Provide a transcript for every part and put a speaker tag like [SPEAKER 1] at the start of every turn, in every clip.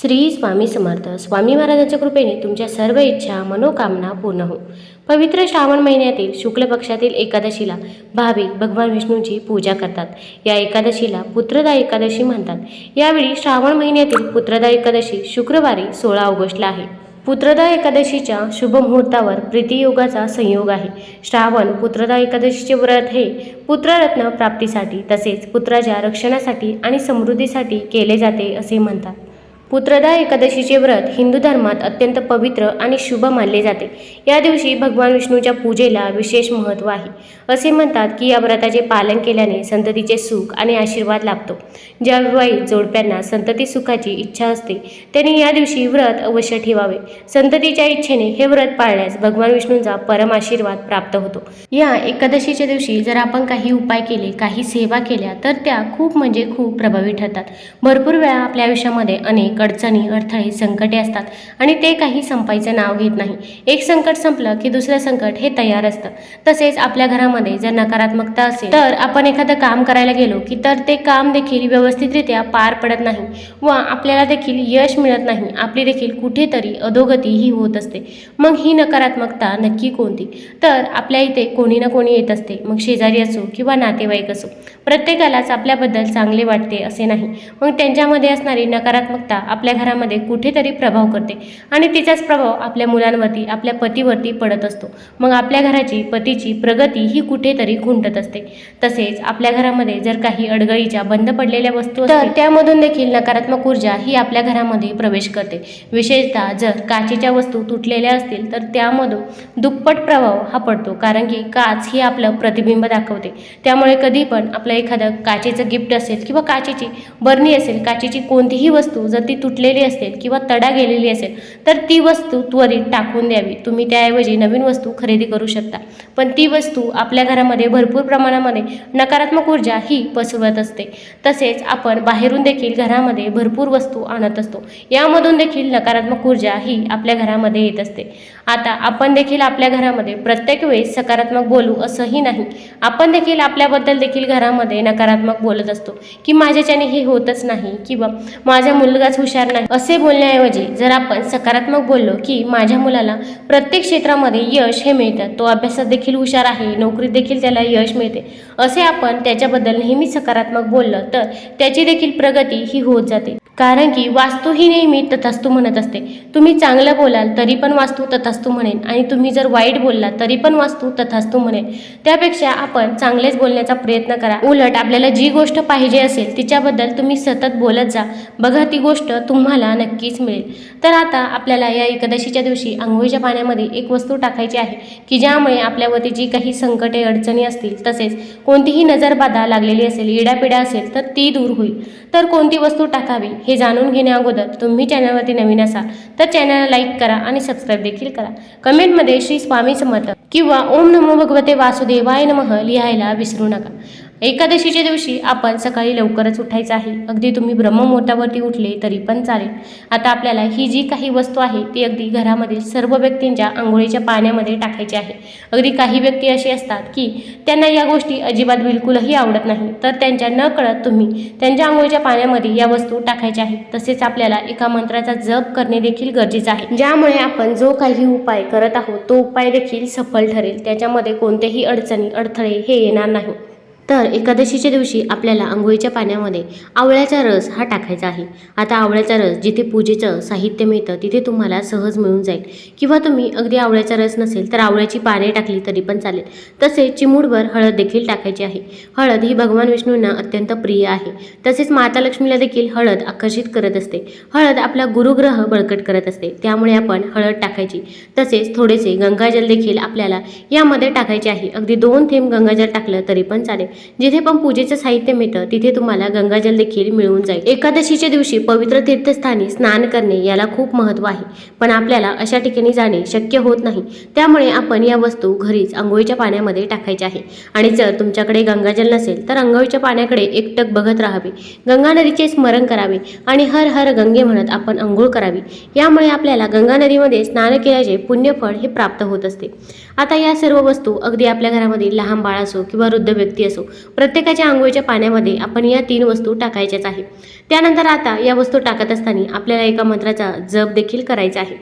[SPEAKER 1] श्री स्वामी समर्थ. स्वामी महाराजांच्या कृपेने तुमच्या सर्व इच्छा मनोकामना पूर्ण हो. पवित्र श्रावण महिन्यातील शुक्ल पक्षातील एकादशीला भाविक भगवान विष्णूची पूजा करतात. या एकादशीला पुत्रदा एकादशी म्हणतात. यावेळी श्रावण महिन्यातील पुत्रदा एकादशी शुक्रवारी सोळा ऑगस्टला आहे. पुत्रदा एकादशीच्या शुभ मुहूर्तावर प्रीतियोगाचा संयोग आहे. श्रावण पुत्रदा एकादशीचे व्रत हे पुत्ररत्न प्राप्तीसाठी तसेच पुत्राच्या रक्षणासाठी आणि समृद्धीसाठी केले जाते असे म्हणतात. पुत्रदा एकादशीचे व्रत हिंदू धर्मात अत्यंत पवित्र आणि शुभ मानले जाते. या दिवशी भगवान विष्णूच्या पूजेला विशेष महत्त्व आहे. असे म्हणतात की या व्रताचे पालन केल्याने संततीचे सुख आणि आशीर्वाद लाभतो. ज्या विवाहित जोडप्यांना संतती सुखाची इच्छा असते त्यांनी या दिवशी व्रत अवश्य ठेवावे. संततीच्या इच्छेने हे व्रत पाळल्यास भगवान विष्णूंचा परम आशीर्वाद प्राप्त होतो. या एकादशीच्या दिवशी जर आपण काही उपाय केले काही सेवा केल्या तर त्या खूप म्हणजे खूप प्रभावी ठरतात. भरपूर वेळा आपल्या आयुष्यामध्ये अनेक अडचणी अडथळे संकटे असतात. आणि ते काही संपायचं नाव घेत नाही. एक संकट संपलं की दुसरं संकट हे तयार असतं. तसेच आपल्या घरामध्ये जर नकारात्मकता असेल तर आपण एखादं काम करायला गेलो की तर ते काम देखील व्यवस्थितरित्या पार पडत नाही. व आपल्याला देखील यश मिळत नाही. आपली देखील कुठेतरी अधोगती ही होत असते. मग ही नकारात्मकता नक्की कोणती? तर आपल्या इथे कोणी ना कोणी येत असते. मग शेजारी असो किंवा नातेवाईक असो. प्रत्येकालाच आपल्याबद्दल चांगले वाटते असे नाही. मग त्यांच्यामध्ये असणारी नकारात्मकता आपल्या घरामध्ये कुठेतरी प्रभाव करते. आणि तिचाच प्रभाव आपल्या मुलांवरती आपल्या पतीवरती पडत असतो. मग आपल्या घराची पतीची प्रगती ही कुठेतरी खुंटत असते. तसेच आपल्या घरामध्ये जर काही अडगळीच्या बंद पडलेल्या वस्तू तर त्यामधून देखील नकारात्मक ऊर्जा ही आपल्या घरामध्ये प्रवेश करते. विशेषतः जर काचेच्या वस्तू तुटलेल्या असतील तर त्यामधून दुप्पट प्रभाव हा पडतो. कारण की काच ही आपलं प्रतिबिंब दाखवते. त्यामुळे कधी पण आपलं एखादं काचेचं गिफ्ट असेल किंवा काचेची बरणी असेल काचेची कोणतीही वस्तू जर ती तुटलेली असेल किंवा तडा गेलेली असेल तर ती वस्तू त्वरित टाकून द्यावी. तुम्ही त्याऐवजी नवीन वस्तू खरेदी करू शकता. पण ती वस्तू आपल्या घरामध्ये भरपूर प्रमाणामध्ये नकारात्मक ऊर्जा ही पसरवत असते. तसेच आपण बाहेरून देखील घरामध्ये भरपूर वस्तू आणत असतो. यामधून देखील नकारात्मक ऊर्जा ही आपल्या घरामध्ये येत असते. आता आपण देखील आपल्या घरामध्ये प्रत्येक वेळेस सकारात्मक बोलू असंही नाही. आपण देखील आपल्याबद्दल देखील घरामध्ये नकारात्मक बोलत असतो. की माझ्याच्याने हे होतच नाही किंवा माझा मुलगाच हुशार नाही. असे बोलण्याऐवजी जर आपण सकारात्मक बोललो की माझ्या मुलाला प्रत्येक क्षेत्रामध्ये यश हे मिळतात तो अभ्यासात देखील हुशार आहे नोकरीत देखील त्याला यश मिळते. असे आपण त्याच्याबद्दल नेहमी सकारात्मक बोललं तर त्याची देखील प्रगती ही होत जाते. कारण की वास्तू ही नेहमी तथास्तू म्हणत असते. तुम्ही चांगलं बोलाल तरी पण वास्तू तथास्तू म्हणेन. आणि तुम्ही जर वाईट बोललात तरी पण वास्तू तथास्तू म्हणेन. त्यापेक्षा आपण चांगलेच बोलण्याचा प्रयत्न करा. उलट आपल्याला जी गोष्ट पाहिजे असेल तिच्याबद्दल तुम्ही सतत बोलत जा. बघा ती गोष्ट तुम्हाला नक्कीच मिळेल. तर आता आपल्याला या एकादशीच्या दिवशी आंघोळीच्या पाण्यामध्ये एक वस्तू टाकायची आहे की ज्यामुळे आपल्यावरती जी काही संकटे अडचणी असतील तसेच कोणतीही नजरबाधा लागलेली असेल इडापिडा असेल तर ती दूर होईल. तर कोणती वस्तू टाकावी? हे जाणून घेण्याअगोदर तुम्ही चॅनलवरती नवीन असाल तर चॅनलला लाईक करा आणि सबस्क्राईब देखील करा. कमेंटमध्ये श्री स्वामी समर्थ किंवा ओम नमो भगवते वासुदेवाय नमः लिहायला विसरू नका. एकादशीच्या दिवशी आपण सकाळी लवकरच उठायचं आहे. अगदी तुम्ही ब्रह्ममुहूर्तावरती उठले तरी पण चालेल. आता आपल्याला ही जी काही वस्तू आहे ती अगदी घरामधील सर्व व्यक्तींच्या आंघोळीच्या पाण्यामध्ये टाकायची आहे. अगदी काही व्यक्ती अशी असतात की त्यांना या गोष्टी अजिबात बिलकुलही आवडत नाही. तर त्यांच्या न कळत तुम्ही त्यांच्या आंघोळीच्या पाण्यामध्ये या वस्तू टाकायच्या आहेत. तसेच आपल्याला एका मंत्राचा जप करणे देखील गरजेचं आहे. ज्यामुळे आपण जो काही उपाय करत आहोत तो उपाय देखील सफल ठरेल. त्याच्यामध्ये कोणतेही अडचणी अडथळे हे येणार नाही. तर एकादशीच्या दिवशी आपल्याला आंघोळीच्या पाण्यामध्ये आवळ्याचा रस हा टाकायचा आहे. आता आवळ्याचा रस जिथे पूजेचं साहित्य मिळतं तिथे तुम्हाला सहज मिळून जाईल. किंवा तुम्ही अगदी आवळ्याचा रस नसेल तर आवळ्याची पाने टाकली तरी पण चालेल. तसेच चिमूडभर हळद देखील टाकायची आहे. हळद ही भगवान विष्णूंना अत्यंत प्रिय आहे. तसेच माता लक्ष्मीला देखील हळद आकर्षित करत असते. हळद आपला गुरुग्रह बळकट करत असते. त्यामुळे आपण हळद टाकायची. तसेच थोडेसे गंगाजल देखील आपल्याला यामध्ये टाकायचे आहे. अगदी दोन थेंब गंगाजल टाकलं तरी पण चालेल. जिथे पण पूजेचं साहित्य मिळतं तिथे तुम्हाला गंगाजल देखील मिळून जाईल. एकादशीच्या दिवशी पवित्र तीर्थस्थानी स्नान करणे याला खूप महत्त्व आहे. पण आपल्याला अशा ठिकाणी जाणे शक्य होत नाही. त्यामुळे आपण या वस्तू घरीच आंघोळीच्या पाण्यामध्ये टाकायच्या आहे. आणि जर तुमच्याकडे गंगाजल नसेल तर आंघोळीच्या पाण्याकडे एकटक बघत राहावे. गंगा नदीचे स्मरण करावे आणि हर हर गंगे म्हणत आपण आंघोळ करावी. यामुळे आपल्याला गंगा नदीमध्ये स्नान केल्याचे पुण्यफळ हे प्राप्त होत असते. आता या सर्व वस्तू अगदी आपल्या घरामध्ये लहान बाळ असो किंवा वृद्ध व्यक्ती असो प्रत्येकाच्या आंघोळीच्या पाण्यामध्ये आपण या तीन वस्तू टाकायच्याच आहे त्यानंतर आता या वस्तू टाकत असताना आपल्याला एका मंत्राचा जप देखील करायचा आहे.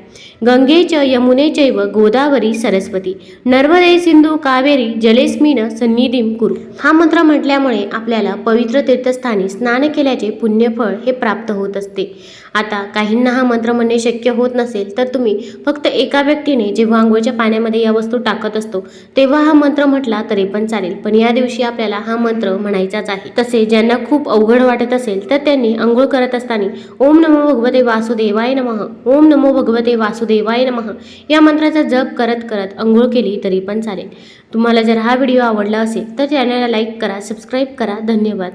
[SPEAKER 1] गंगेच यमुनेचैव यमुने गोदावरी सरस्वती. नर्मदे सिंधू कावेरी जलेस्मिन सन्निधिम कुरु. हा मंत्र म्हटल्यामुळे आपल्याला पवित्र तीर्थस्थानी स्नान केल्याचे पुण्यफळ हे प्राप्त होत असते. आता काहींना हा मंत्र म्हणणे शक्य होत नसेल तर तुम्ही फक्त एका व्यक्तीने जेव्हा आंघोळच्या पाण्यामध्ये या वस्तू टाकत असतो तेव्हा हा मंत्र म्हटला तरी पण चालेल. पण या दिवशी आपल्याला हा मंत्र म्हणायचाच आहे. तसे ज्यांना खूप अवघड वाटत असेल तर त्यांनी आंघोळ करत असताना ओम नमो भगवते वासुदेवाय नमः. ओम नमो भगवते वासुदेवाय नमः. या मंत्राचा जप करत करत आंघोळ केली तरी पण चालेल. तुम्हाला जर हा व्हिडिओ आवडला असेल तर चॅनलला लाईक करा सबस्क्राईब करा. धन्यवाद.